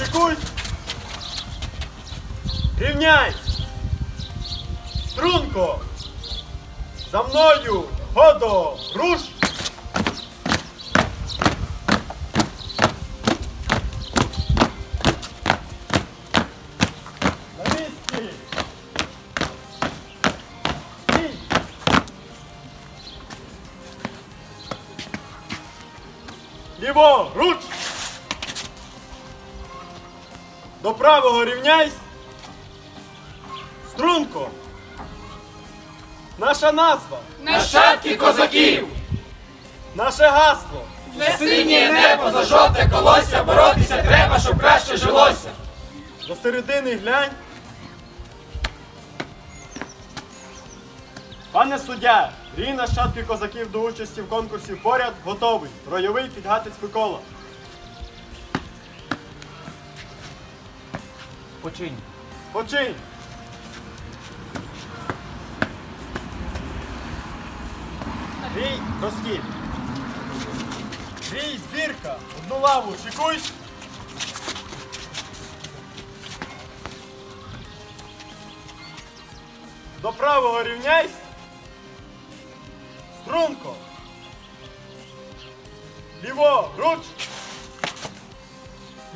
шикуй. Рівняй. Струнко. За мною. Годо. Руш. На місці. Стій. Ліво, руч! До правого рівняйсь! Струнко! Наша назва, Нащадки козаків! наше гасло! За синє небо, за жовте колося, боротися треба, щоб краще жилося. До середини глянь. Пане суддя, рій нащадки козаків до участі в конкурсі поряд готовий. Ройовий підгатець Микола. Починь. Починь! Рій, розкіп. Рій, збірка. Одну лаву, шикуй. До правого рівняйсь. Струнко. Ліво, руч.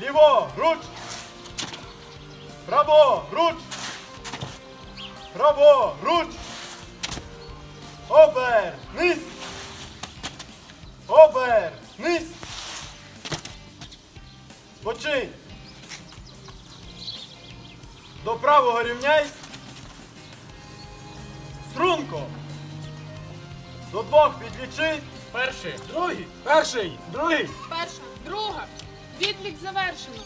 Ліво, руч. Право, руч. Право, руч. Обер, низ. Обер, низ. Починь. До правого рівняйсь. Струнко. До двох підлічи. Перший, другий, перший, другий. Перша, друга. Відлік завершено.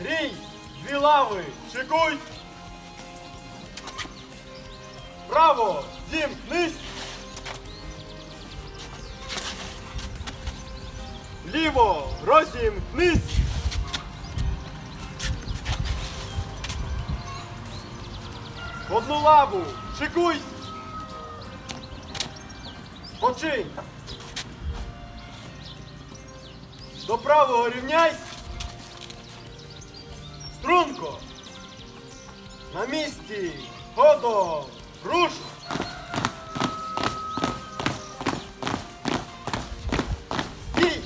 Рій, дві лави, шикуй. Право, зімкнись. Ліво, розімкнись. Одну лаву, шикуй. Починь. До правого рівняйсь. Струнко! На місці! Годо! Руш! Стій!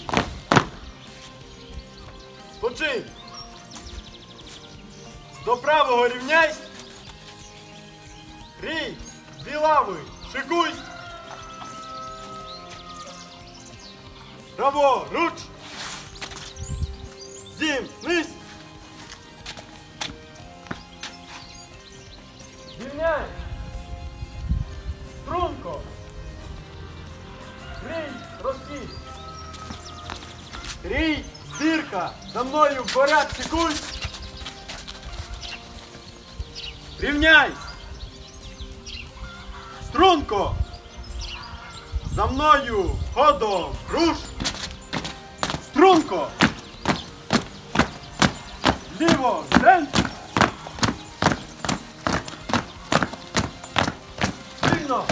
Починь! До правого рівняйсь! Рій! Дві лави! Шикуй! Право! Руч! Розкій! Рій, збірка! За мною поряд шикуй! Рівняй! Струнко! За мною ходом руш! Струнко! Ліво, день! Вільно!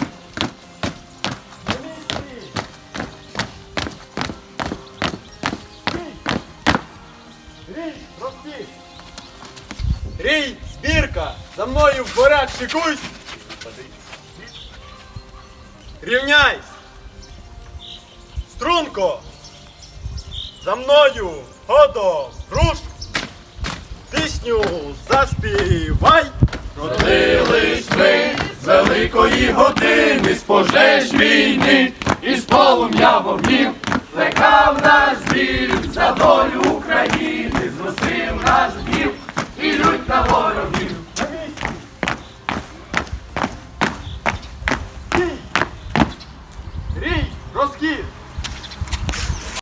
Рій, розкій! Рій, збірка! За мною в поряд шикуйсь! Рівняйсь! Струнко! За мною! Годо! Руш! Пісню заспівай! Родились ми з великої години, з пожеж війни, і з полум'я вогнів, плекав нас біль за долю України, нас бів і лють на ворога.